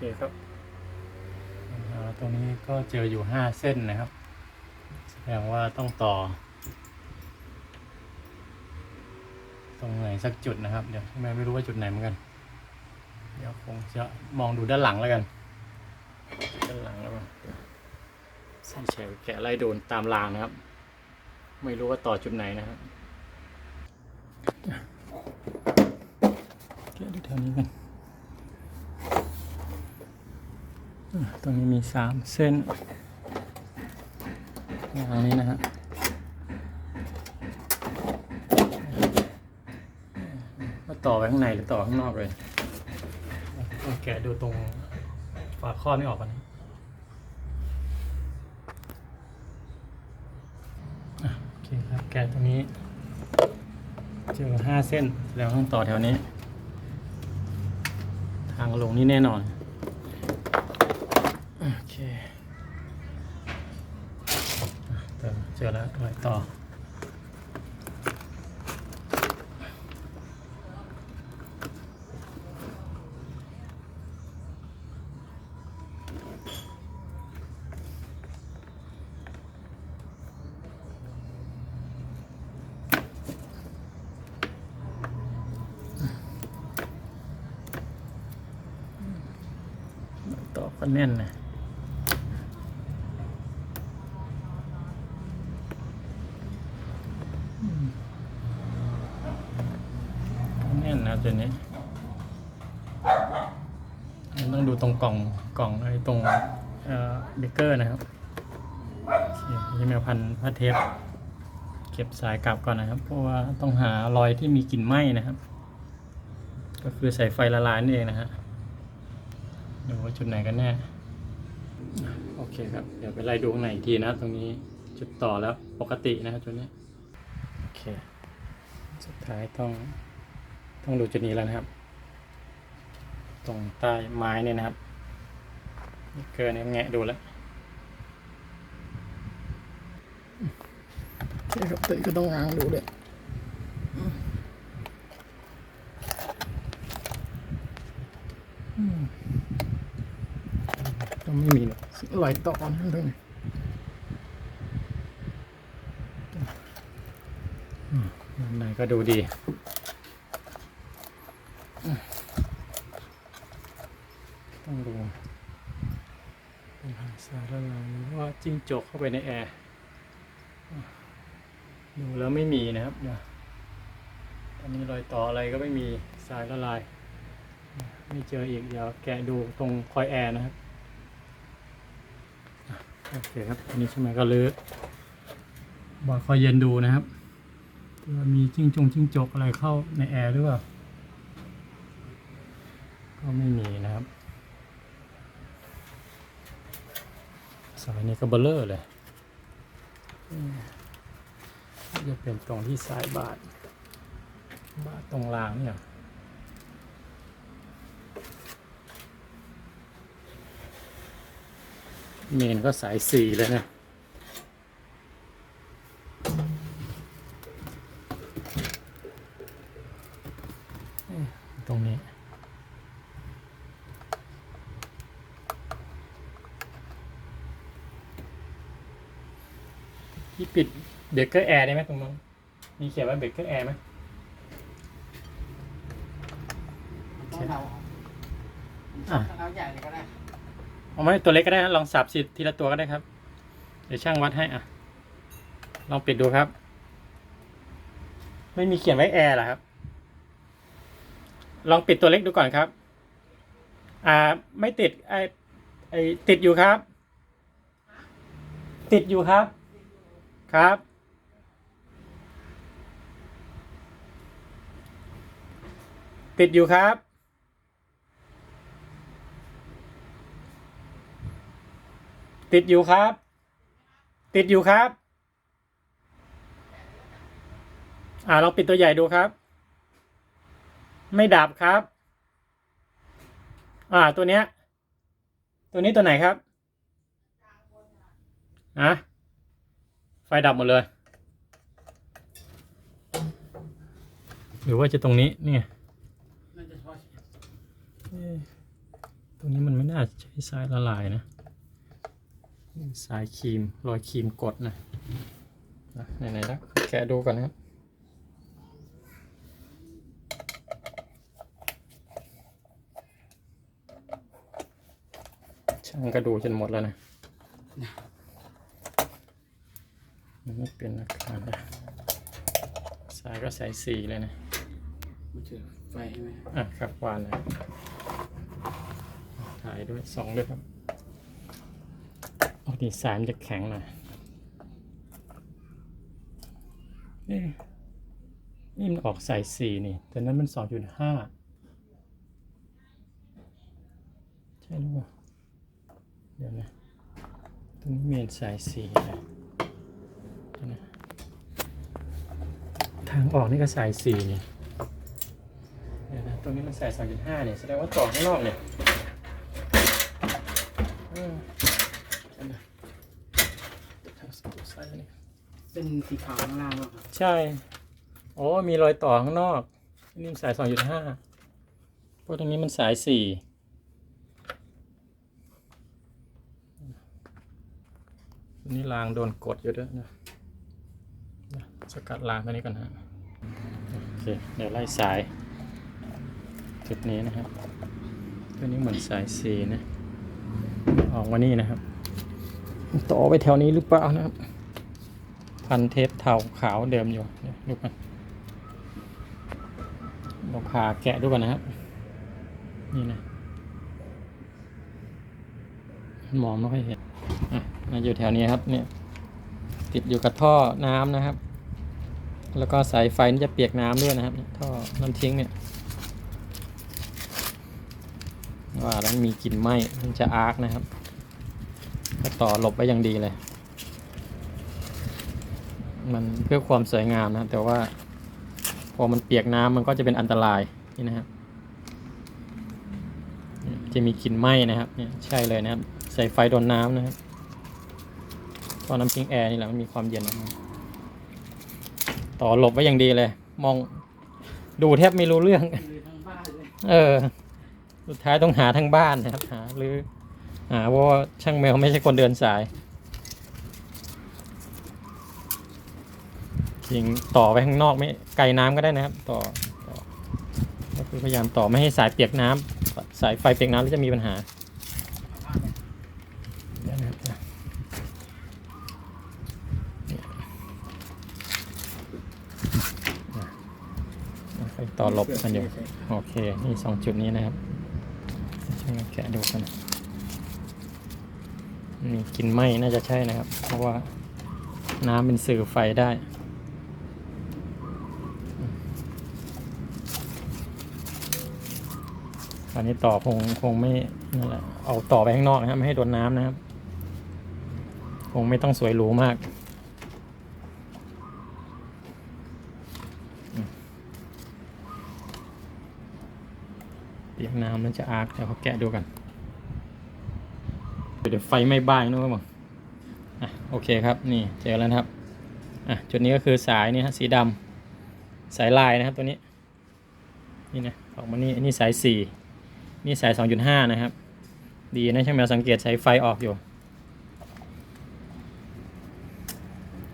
เคครับอ่าตรงนี้ก็เจออยู่ห้าเส้นนะครับ แสดงว่าต้องต่อ ตรงไหนสักจุดนะครับ เดี๋ยวทำไมไม่รู้ว่าจุดไหนเหมือนกัน เดี๋ยวคงจะมองดูด้านหลังแล้วกัน ด้านหลังแล้วกันใส่แฉกแกะไล่โดนตามรางนะครับ ไม่รู้ว่าต่อจุดไหนนะครับแกะดูแถวนี้กันอะ ตรงนี้มีสามเส้นทางนี้นะฮะว่าต่อไปข้างในหรือต่อข้างนอกเลยต้องแกะดูตรงฝาข้อไม่ออกกันนะอะโอเคครับแกะตรงนี้ เจอห้าเส้นแล้วต้องต่อแถวนี้ ทางลงนี่แน่นอน โอเคเจอเจอแล้วรอยต่อต่อก็แน่นนะอืมแน่นนะ ตัวนี้ ต้องดูตรงกล่องกล่องไอ้ตรงเอ่อเบเกอร์นะครับนี่แมวพันธุ์ผ้าเทปเก็บสายกลับก่อนนะครับ เพราะว่าต้องหารอยที่มีกลิ่นไหม้นะครับ ก็คือใส่ไฟละลายนั่เองนะฮะดูว่าจุดไหนกันแน่โอเคครับ เดี๋ยวไปไล่ดูข้างในอีกทีนะตรงนี้จุดต่อแล้วปกตินะครับจุดนี้ โอเค สุดท้ายต้อง ต้องดูจุดนี้แล้วนะครับ ตรงใต้ไม้เนี่ยนะครับเกินเนี่ยแงะดูแล้วโอเคครับเตยก็ต้องง้างดูเลยต้องไม่มีรอยต่อนะตรงนี้อืมด้านในก็ดูดี ต้องดูปัญหาสารละลายหรือว่า จกเข้าไปในแอร์ดูแล้วไม่มีนะครับเดี๋ยวตอนนี้รอยต่ออะไรก็ไม่มีสายละลาย ไม่เจออีกเดี๋ยวแกะดูตรงคอยแอร์นะครับโอเคครับอันนี้ใช่ไหมก็เลื้อบอดคอยเย็นดูนะครับเผื่อมีจิ้งจงจิ้งจกอะไรเข้าในแอร์หรือเปล่าก็ไม่มีนะครับาย นี้ก็เบลเลอร์เลยจะเป็นตรงที่สายบาดบาดตรงรางเนี่ยเมนก็สายสี่เลยนะตรงนี้ ที่ปิดเบรกเกอร์แอร์ได้ไหมตรงนั้นมีเขียนว่าเบรกเกอร์แอร์ไหมต้องเอาอะเอาใหญ่เลยก็ได้เอาไหมตัวเล็กก็ได้นะลองสับสิทีละตัวก็ได้ครับ เดี๋ยวช่างวัดให้อะ ลองปิดดูครับ ไม่มีเขียนไว้แอร์เหรอครับ ลองปิดตัวเล็กดูก่อนครับ อ่า ไม่ติดไอไอติดอยู่ครับ ติดอยู่ครับ ครับ ติดอยู่ครับ ติดอยู่ครับ ติดอยู่ครับ อ่าลองปิดตัวใหญ่ดูครับ ไม่ดับครับ อ่าตัวเนี้ย ตัวนี้ตัวไหนครับอะ ไฟดับหมดเลย หรือว่าจะตรงนี้นี่ไงน่าจะพอเอ๊ะตรงนี้มันไม่น่าใช้สายละลายนะ สายครีมรอยครีมกดนะอะไหนๆแล้วแกะดูก่อนนะครับช่างก็ดูจนหมดแล้วนะมัน ไม่เป็นอาการนะสายก็สายสีเลยนะมันถือไฟใช่ไหมอะครับวานเลยถ่ายด้วยสองด้วยครับโอ้ดีสายมันจะแข็งหน่อยเอ๊ะนี่มันออกสายสี่นี่ แต่นั้นมันสองจุดห้าใช่หรือเปล่าเดี๋ยวนะตรงนี้เมนสายสี่นะเดี๋ยวนะทางออกนี่ก็สายสี่นี่เดี๋ยวนะตรงนี้มันใส่สองจุดห้าเนี่ยแสดงว่าต่อข้างนอกเนี่ยเออเดี๋ยวนะทางสกูไซส์เนี่ยเป็นสีขาวข้างล่างแล้วครับใช่โอ้มีรอยต่อข้างนอกนี่มันสายสองจุดห้าเพราะตรงนี้มันสายสี่อันนี่รางโดนกดอยู่ด้วยนะนะสกัดรางตัวนี้ก่อนฮะ โอเค เดี๋ยวไล่สาย จุดนี้นะครับ ตัวนี้เหมือนสายสีนะ ออกมานี่นะครับ ต่อไปแถวนี้หรือเปล่านะครับ พันเทปเทาขาวเดิมอยู่เดี๋ยวดูกันเราพาแกะดูกันนะครับ นี่นะมองไม่ค่อยเห็น อะมาอยู่แถวนี้ครับเนี่ยติดอยู่กับท่อน้ำนะครับ แล้วก็สายไฟนี่จะเปียกน้ำด้วยนะครับท่อน้ำทิ้งเนี่ยว่าแล้วมีกลิ่นไหม้มันจะอาร์กนะครับก็ต่อหลบไว้อย่างดีเลย มันเพื่อความสวยงามนะ แต่ว่าพอมันเปียกน้ำมันก็จะเป็นอันตรายนี่นะครับจะมีกลิ่นไหม้นะครับเนี่ยใช่เลยนะครับใส่ไฟโดนน้ำนะครับตอนน้ำทิ้งแอร์นี่แหละมันมีความเย็นออกมา ต่อหลบไว้อย่างดีเลย มองดูแทบไม่รู้เรื่องคือทั้งบ้านเลยเออ สุดท้ายต้องหาทั้งบ้านนะครับ หาหรือหาเพราะว่าช่างแมวไม่ใช่คนเดินสาย จริงต่อไปข้างนอกไม่ไกลน้ำก็ได้นะครับต่อต่อก็คือพยายามต่อไม่ให้สายเปียกน้ำสายไฟเปียกน้ำแล้วจะมีปัญหาเดี๋ยวนะครับอะไฟ ต่อหลบกันอยู่โอเคนี่สองจุดนี้นะครับช่วยแกะดูกันมีกลินไหมน่าจะใช่นะครับ เพราะว่าน้ำเป็นสื่อไฟได้อันนี้ต่อคงคงไม่นั่นแหละเอาต่อไปข้างนอกนะครับ ไม่ให้โดนน้ำนะครับ คงไม่ต้องสวยหรูมาก เปียกน้ำ มันจะอาร์กเดี๋ยวเขาแกะดูกัน เดี๋ยวไฟไม้บ้านนู้นมั้งอะโอเคครับนี่เจอแล้วนะครับอะจุดนี้ก็คือสายนี่ฮะสีดำสายลายนะครับตัวนี้นี่นะออกมานี่นนี้สายสี่นี่สายสองจุดห้านะครับ ดีนะช่างแมวสังเกตใช้ไฟออกอยู่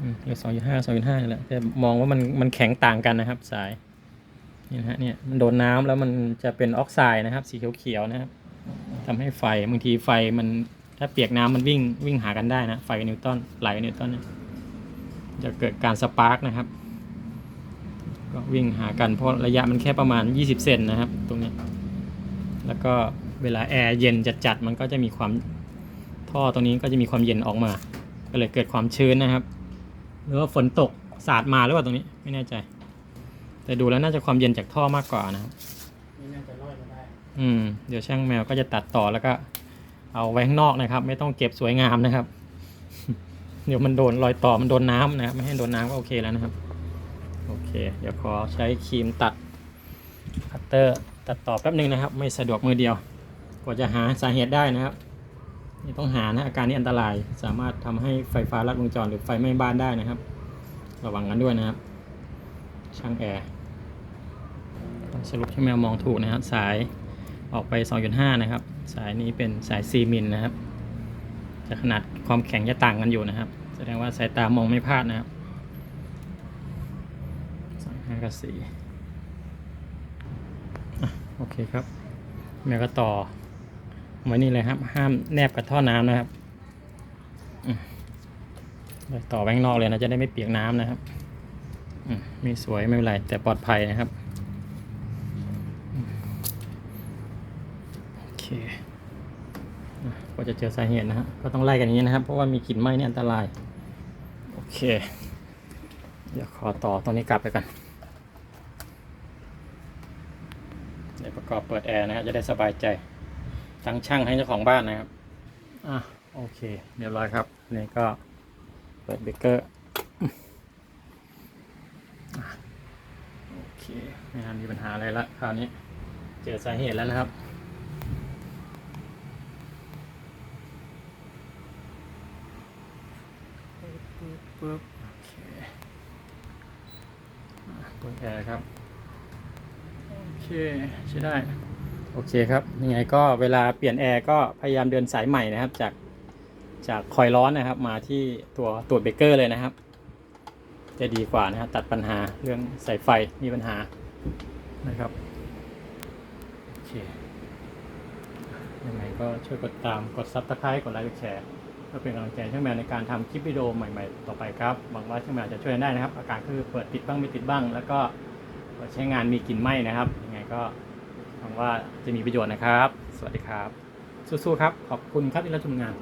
อืมสองจุดห้าสองจุดห้านี่แหละแต่มองว่ามันมันแข็งต่างกันนะครับสาย นี่นะฮะเนี่ยมันโดนน้ำแล้วมันจะเป็นออกไซด์นะครับ สีเขียวๆนะครับทำให้ไฟบางทีไฟมันถ้าเปียกน้ำมันวิ่งวิ่งหากันได้นะ ไฟนิวตันไหลนิวตันเนี่ยจะเกิดการสปาร์กนะครับ ก็วิ่งหากันเพราะระยะมันแค่ประมาณ 20 เซนนะครับ ตรงนี้ แล้วก็เวลาแอร์เย็นจัดๆมันก็จะมีความท่อตรงนี้ก็จะมีความเย็นออกมา ก็เลยเกิดความชื้นนะครับ หรือว่าฝนตกสาดมาหรือเปล่าตรงนี้ไม่แน่ใจ แต่ดูแล้วน่าจะความเย็นจากท่อมากกว่านะครับไม่น่าจะรอดมาได้อืมเดี๋ยวช่างแมวก็จะตัดต่อแล้วก็ เอาไว้ข้างนอกนะครับ ไม่ต้องเก็บสวยงามนะครับ เดี๋ยวมันโดนรอยต่อมันโดนน้ำนะครับไม่ให้โดนน้ำก็โอเคแล้วนะครับ โอเค เดี๋ยวขอใช้ครีมตัดคัตเตอร์ตัดต่อแป๊บหนึ่งนะครับ ไม่สะดวกมือเดียว กว่าจะหาสาเหตุได้นะครับนี่ต้องหานะอาการนี้อันตรายสามารถทำให้ไฟฟ้าลัดวงจรหรือไฟไหม้บ้านได้นะครับ ระวังกันด้วยนะครับ ช่างแอร์ สรุปที่แมวมองถูกนะครับสายออกไป 2.5 นะครับ สายนี้เป็นสาย 4 มิลนะครับ จะขนาดความแข็งจะต่างกันอยู่นะครับ แสดงว่าสายตามองไม่พลาดนะครับสองห้ากับสี่โอเคครับ แม่ก็ต่อไว้นี่เลยครับ ห้ามแนบกับท่อน้ำนะครับต่อแบงนอกเลยนะ จะได้ไม่เปียกน้ำนะครับ ไม่สวยไม่เป็นไร แต่ปลอดภัยนะครับอืมโอเค อะก็ จะเจอสาเหตุนะฮะก็ต้องไล่กันอย่างนี้นะครับ เพราะว่ามีกลิ่นไหม้เนี่ยอันตราย โอเค เดี๋ยวขอต่อตรงนี้กลับไปกันเดี๋ยวประกอบเปิดแอร์นะฮะจะได้สบายใจทั้งช่างให้เจ้าของบ้านนะครับ อะโอเค เรียบร้อยครับนี่ก็เปิดเบรกเกอร์โอเคไม่น่ามีปัญหาอะไรละคราวนี้ เจอสาเหตุแล้วนะครับ ปึ๊บ ปึ๊บโอเคเปิดแอร์ครับ โอเคใช้ได้ โอเคครับ ยังไงก็เวลาเปลี่ยนแอร์ก็พยายามเดินสายใหม่นะครับ จากจากคอยร้อนนะครับ มาที่ตัวตัวเบรกเกอร์เลยนะครับ จะดีกว่านะครับตัดปัญหาเรื่องสายไฟมีปัญหานะครับโอเคยังไงก็ช่วยกดตามกดซับสไครต์กดไลค์กดแชร์ พื่อเป็นกำลังใจช่างแมวในการทำคลิปวิดีโอใหม่ๆ ต่อไปครับหวังว่าช่างแมวจะช่วยได้นะครับ อาการคือเปิดติดบ้างไม่ติดบ้าง แล้วก็ใช้งานมีกลิ่นไหม้นะครับยังไงก็หวังว่าจะมีประโยชน์นะครับ สวัสดีครับ สู้ๆครับ ขอบคุณครับที่รับชมงาน